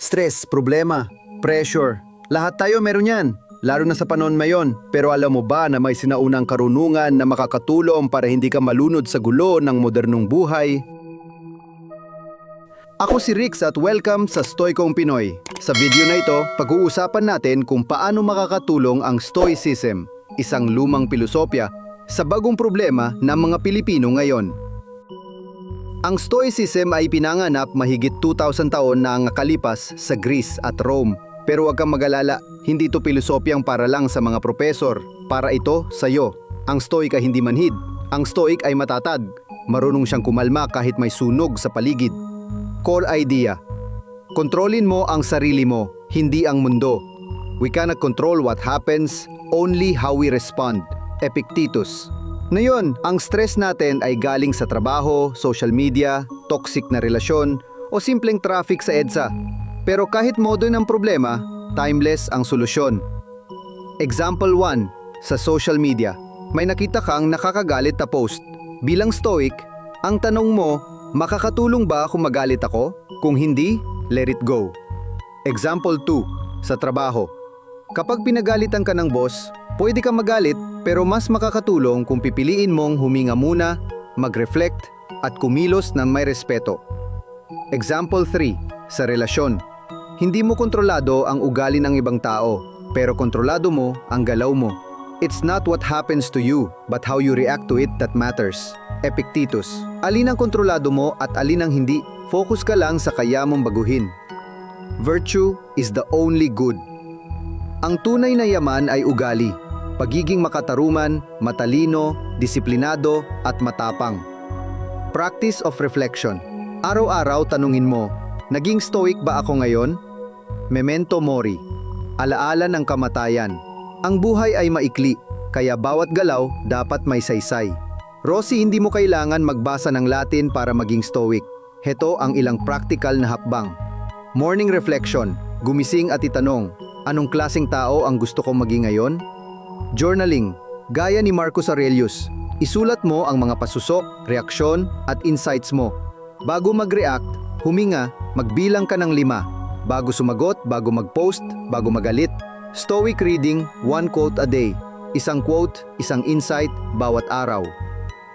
Stress, problema, pressure. Lahat tayo meron yan. Lalo na sa panon mayon. Pero alam mo ba na may sinaunang karunungan na makakatulong para hindi ka malunod sa gulo ng modernong buhay? Ako si Rix at welcome sa Stoikong Pinoy. Sa video na ito, pag-uusapan natin kung paano makakatulong ang Stoicism, isang lumang pilosopya, sa bagong problema ng mga Pilipino ngayon. Ang Stoicism ay pinanganap mahigit 2,000 taon na ang nakalipas sa Greece at Rome. Pero huwag kang mag-alala, hindi ito pilosopyang para lang sa mga propesor. Para ito sa iyo. Ang Stoic ay hindi manhid. Ang Stoic ay matatag. Marunong siyang kumalma kahit may sunog sa paligid. Core idea. Kontrolin mo ang sarili mo, hindi ang mundo. We cannot control what happens, only how we respond. Epictetus. Ngayon, ang stress natin ay galing sa trabaho, social media, toxic na relasyon, o simpleng traffic sa EDSA. Pero kahit modo ng problema, timeless ang solusyon. Example 1, sa social media. May nakita kang nakakagalit na post. Bilang stoic, ang tanong mo, makakatulong ba kung magalit ako? Kung hindi, let it go. Example 2, sa trabaho. Kapag pinagalitan ka ng boss, pwede kang magalit pero mas makakatulong kung pipiliin mong huminga muna, mag-reflect, at kumilos ng may respeto. Example 3, sa relasyon. Hindi mo kontrolado ang ugali ng ibang tao, pero kontrolado mo ang galaw mo. It's not what happens to you, but how you react to it that matters. Epictetus. Alin ang kontrolado mo at alin ang hindi, focus ka lang sa kaya mong baguhin. Virtue is the only good. Ang tunay na yaman ay ugali, pagiging makataruman, matalino, disiplinado at matapang. Practice of reflection. Araw-araw tanungin mo, naging stoic ba ako ngayon? Memento mori. Alaala ng kamatayan. Ang buhay ay maikli, kaya bawat galaw dapat may saysay. Rossi, hindi mo kailangan magbasa ng Latin para maging stoic. Heto ang ilang practical na hakbang. Morning reflection. Gumising at itanong, anong klaseng tao ang gusto kong maging ngayon? Journaling. Gaya ni Marcus Aurelius, isulat mo ang mga pasusok, reaksyon at insights mo. Bago mag-react, huminga, magbilang ka ng lima. Bago sumagot, bago mag-post, bago magalit. Stoic reading, one quote a day. Isang quote, isang insight, bawat araw.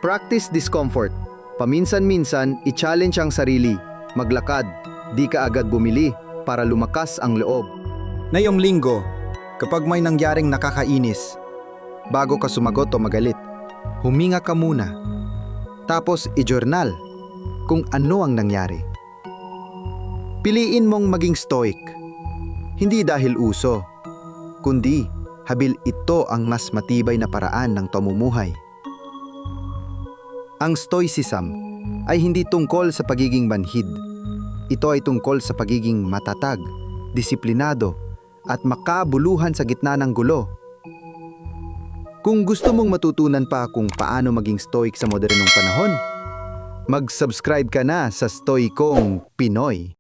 Practice discomfort. Paminsan-minsan, i-challenge ang sarili. Maglakad. Di ka agad bumili para lumakas ang loob. Ngayong linggo, kapag may nangyaring nakakainis, bago ka sumagot o magalit, huminga ka muna. Tapos i-journal kung ano ang nangyari. Piliin mong maging stoic. Hindi dahil uso, kundi habil ito ang mas matibay na paraan ng pamumuhay. Ang stoicism ay hindi tungkol sa pagiging banhid. Ito ay tungkol sa pagiging matatag, disiplinado, at makabuluhan sa gitna ng gulo. Kung gusto mong matutunan pa kung paano maging stoic sa modernong panahon, mag-subscribe ka na sa Stoikong Pinoy.